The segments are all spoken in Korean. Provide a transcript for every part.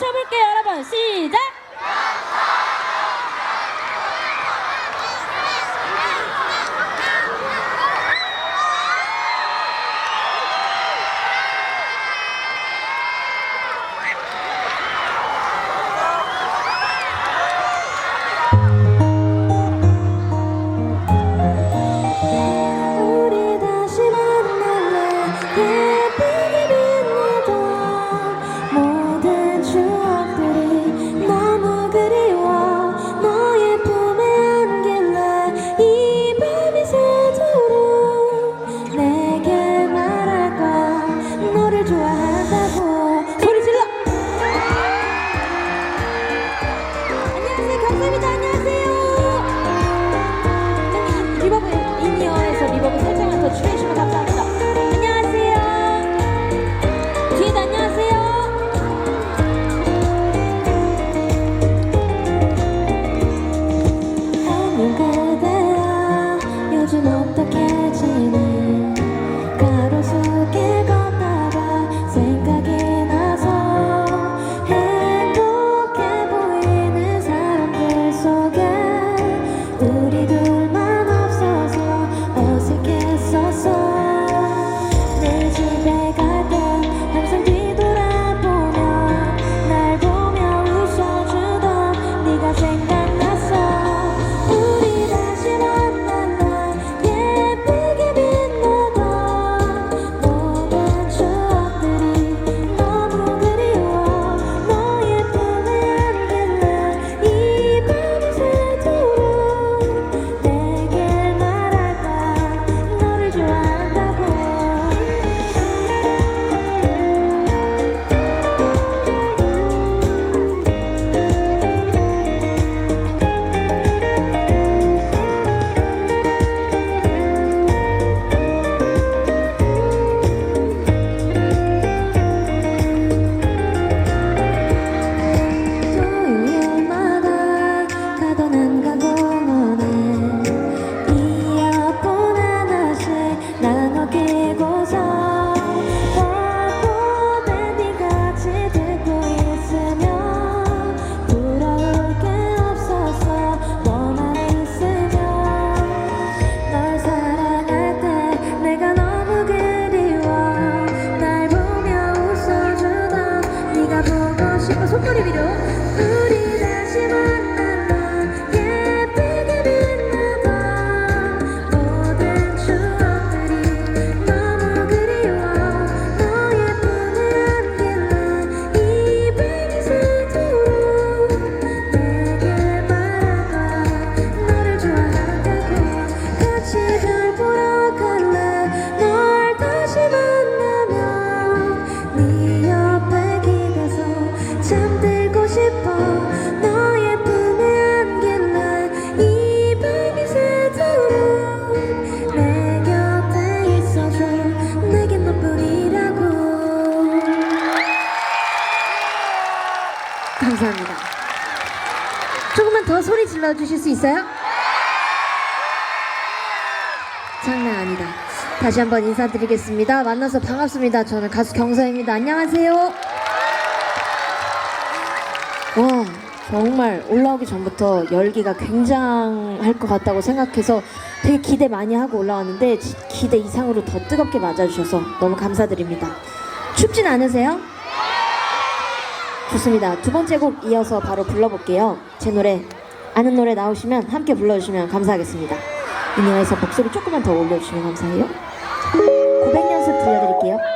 춰볼게요, 여러분. 시작! 조금만 더 소리 질러 주실 수 있어요? 장난 아니다. 다시 한번 인사드리겠습니다. 만나서 반갑습니다. 저는 가수 경서입니다. 안녕하세요. 와, 정말 올라오기 전부터 열기가 굉장할 것 같다고 생각해서 되게 기대 많이 하고 올라왔는데 기대 이상으로 더 뜨겁게 맞아주셔서 너무 감사드립니다. 춥진 않으세요? 좋습니다. 두 번째 곡 이어서 바로 불러볼게요. 제 노래 아는 노래 나오시면 함께 불러주시면 감사하겠습니다. 이내에서 목소리 조금만 더 올려주시면 감사해요. 고백 연습 들려드릴게요.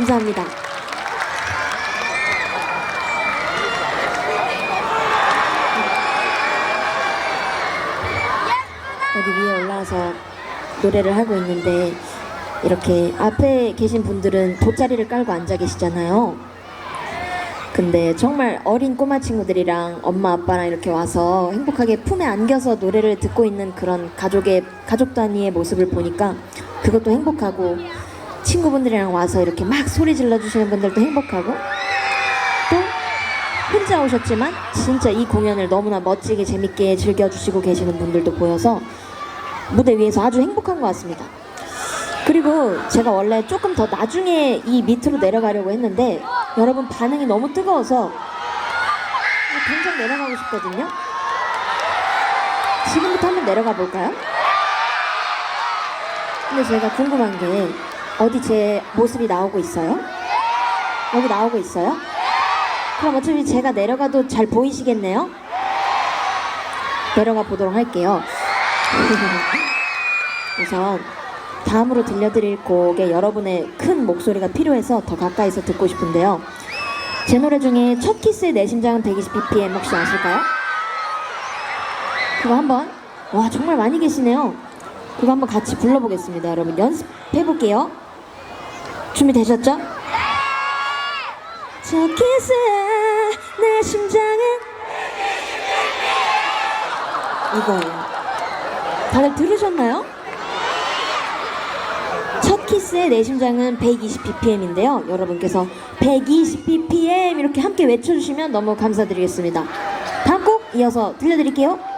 감사합니다. 여기 위에 올라와서 노래를 하고 있는데 이렇게 앞에 계신 분들은 돗자리를 깔고 앉아 계시잖아요. 근데 정말 어린 꼬마 친구들이랑 엄마 아빠랑 이렇게 와서 행복하게 품에 안겨서 노래를 듣고 있는 그런 가족의 가족 단위의 모습을 보니까 그것도 행복하고 친구분들이랑 와서 이렇게 막 소리 질러 주시는 분들도 행복하고 또 혼자 오셨지만 진짜 이 공연을 너무나 멋지게 재밌게 즐겨주시고 계시는 분들도 보여서 무대 위에서 아주 행복한 것 같습니다. 그리고 제가 원래 조금 더 나중에 이 밑으로 내려가려고 했는데 여러분 반응이 너무 뜨거워서 당장 내려가고 싶거든요. 지금부터 한번 내려가 볼까요? 근데 제가 궁금한 게 어디 제 모습이 나오고 있어요? 여기 나오고 있어요? 그럼 어차피 제가 내려가도 잘 보이시겠네요? 내려가 보도록 할게요. 우선 다음으로 들려드릴 곡에 여러분의 큰 목소리가 필요해서 더 가까이서 듣고 싶은데요. 제 노래 중에 첫 키스의 내 심장은 120bpm 혹시 아실까요? 그거 한번 와 정말 많이 계시네요. 그거 한번 같이 불러보겠습니다. 여러분 연습해 볼게요. 준비되셨죠? 첫 키스의 내 심장은 이거예요. 다들 들으셨나요? 첫 키스의 내 심장은 120bpm인데요. 여러분께서 120bpm 이렇게 함께 외쳐주시면 너무 감사드리겠습니다. 다음 곡 이어서 들려드릴게요.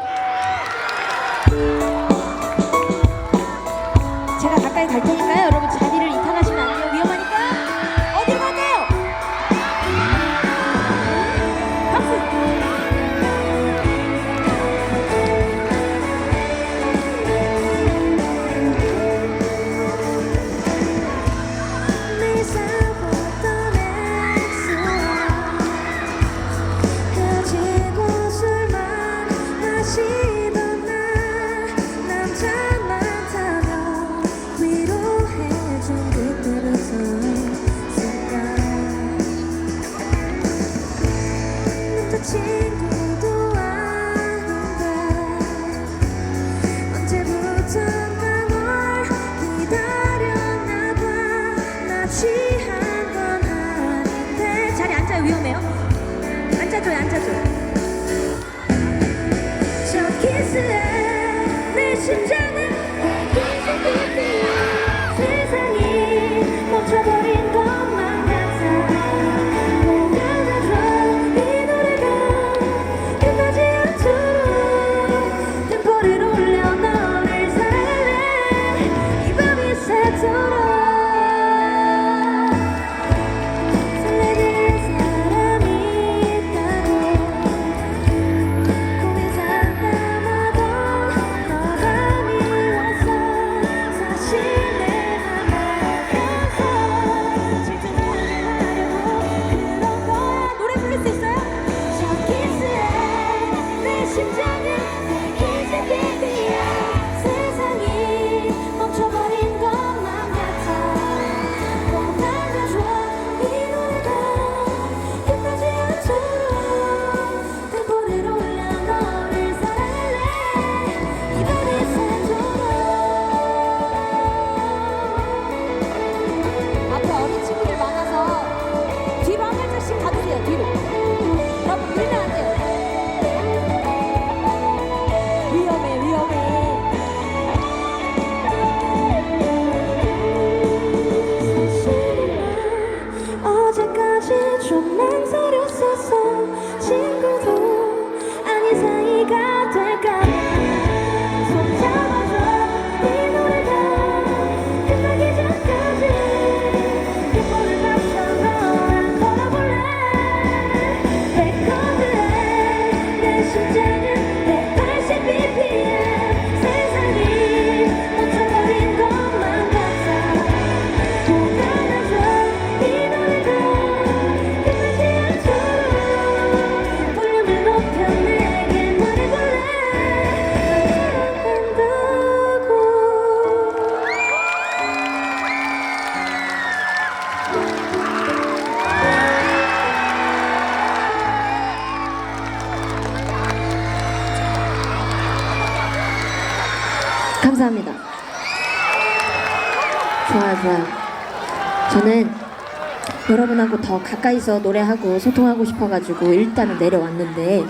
여러분하고 더 가까이서 노래하고 소통하고 싶어가지고 일단은 내려왔는데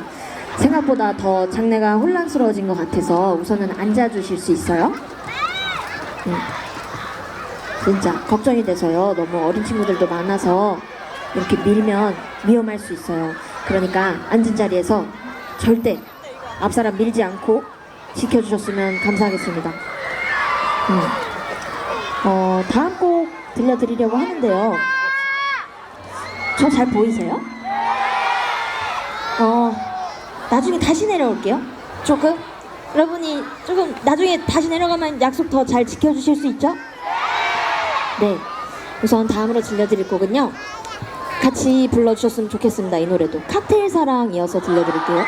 생각보다 더 장례가 혼란스러워진 것 같아서 우선은 앉아주실 수 있어요? 음. 진짜 걱정이 돼서요. 너무 어린 친구들도 많아서 이렇게 밀면 위험할 수 있어요. 그러니까 앉은 자리에서 절대 앞사람 밀지 않고 지켜주셨으면 감사하겠습니다. 음. 어, 다음 곡 들려드리려고 하는데요. 저 잘 보이세요? 어, 나중에 다시 내려올게요. 조금? 여러분이 조금 나중에 다시 내려가면 약속 더 잘 지켜주실 수 있죠? 네. 우선 다음으로 들려드릴 곡은요. 같이 불러주셨으면 좋겠습니다. 이 노래도. 칵테일 사랑 이어서 들려드릴게요.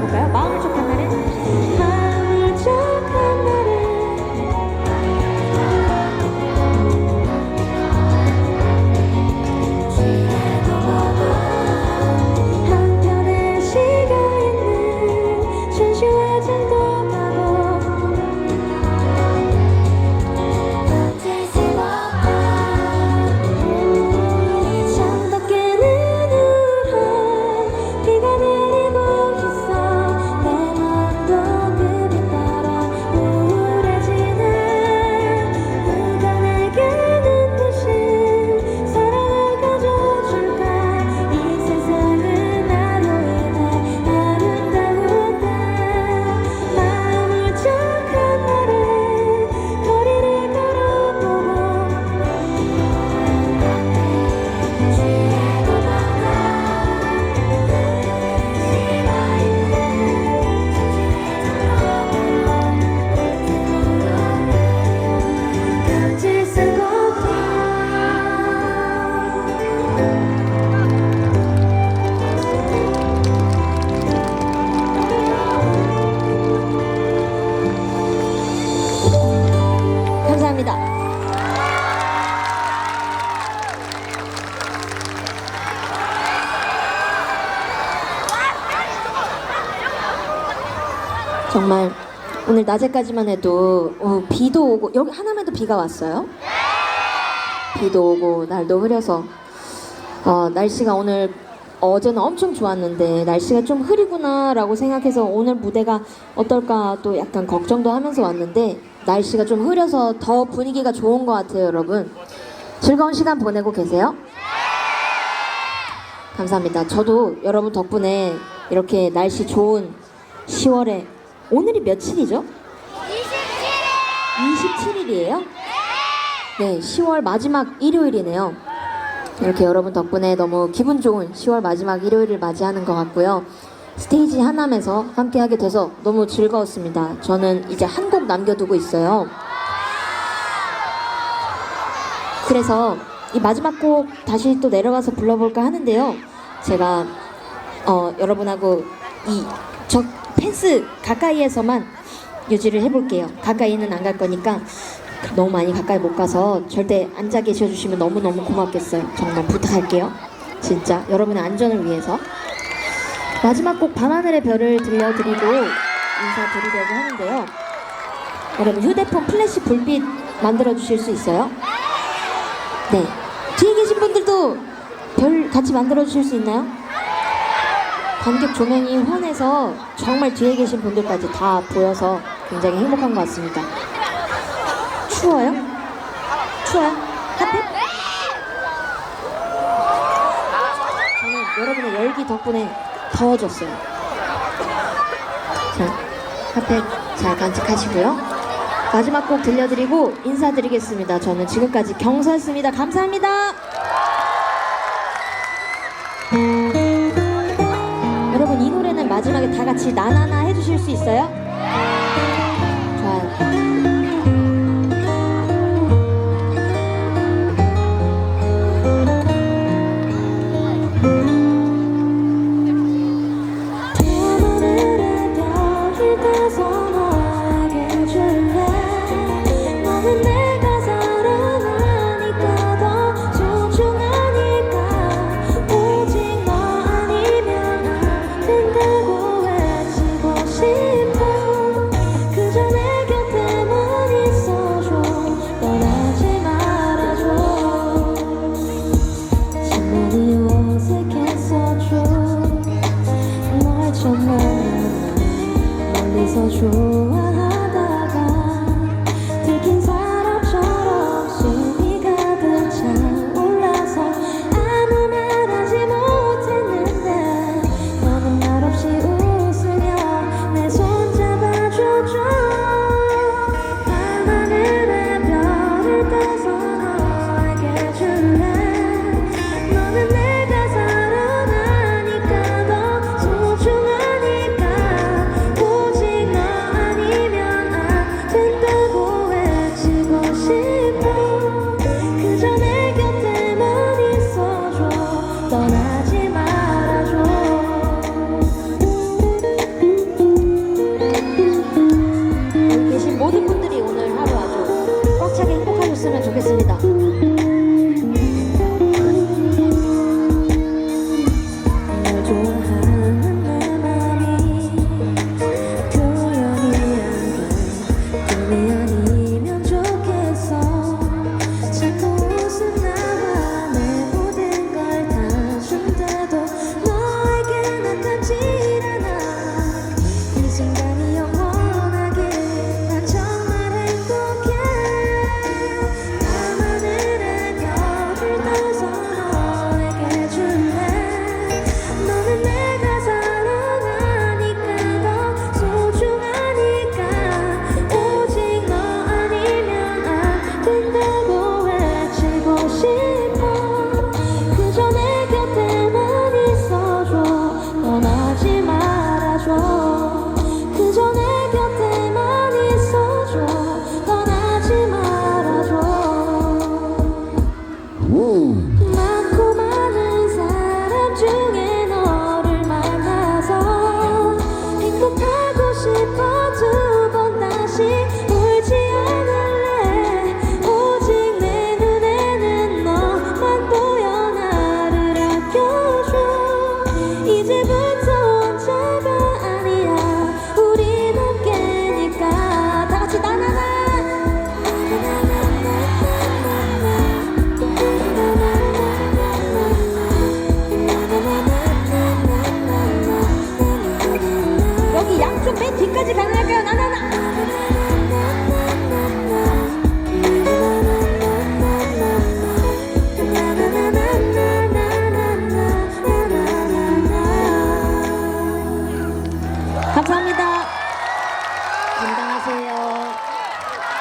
만나봤 감사합니다. 정말 오늘 낮에까지만 해도 어, 비도 오고 여기 하남에도 비가 왔어요? 비도 오고 날도 흐려서 어, 날씨가 오늘 어제는 엄청 좋았는데 날씨가 좀 흐리구나라고 생각해서 오늘 무대가 어떨까 또 약간 걱정도 하면서 왔는데 날씨가 좀 흐려서 더 분위기가 좋은 것 같아요 여러분 즐거운 시간 보내고 계세요? 감사합니다 저도 여러분 덕분에 이렇게 날씨 좋은 10월에 오늘이 며칠이죠? 27일이에요? 네, 10월 마지막 일요일이네요. 이렇게 여러분 덕분에 너무 기분 좋은 10월 마지막 일요일을 맞이하는 것 같고요. 스테이지 하남에서 함께하게 돼서 너무 즐거웠습니다. 저는 이제 한 곡 남겨두고 있어요. 그래서 이 마지막 곡 다시 또 내려가서 불러볼까 하는데요. 제가 어, 여러분하고 이 저 펜스 가까이에서만 유지를 해볼게요. 가까이는 안 갈 거니까 너무 많이 가까이 못 가서 절대 앉아 계셔 주시면 너무너무 고맙겠어요. 정말 부탁할게요. 진짜 여러분의 안전을 위해서 마지막 곡 밤하늘의 별을 들려드리고 인사드리려고 하는데요. 여러분 휴대폰 플래시 불빛 만들어 주실 수 있어요? 네. 뒤에 계신 분들도 별 같이 만들어 주실 수 있나요? 관객 조명이 환해서 정말 뒤에 계신 분들까지 다 보여서 굉장히 행복한 것 같습니다. 추워요? 추워요? 핫해? 저는 여러분의 열기 덕분에 더워졌어요. 자, 핫팩 잘 간직하시고요. 마지막 곡 들려드리고 인사드리겠습니다. 저는 지금까지 경서였습니다. 감사합니다. 여러분 이 노래는 마지막에 다 같이 나나나 해주실 수 있어요? 좋아요. 나 멀리서 좋아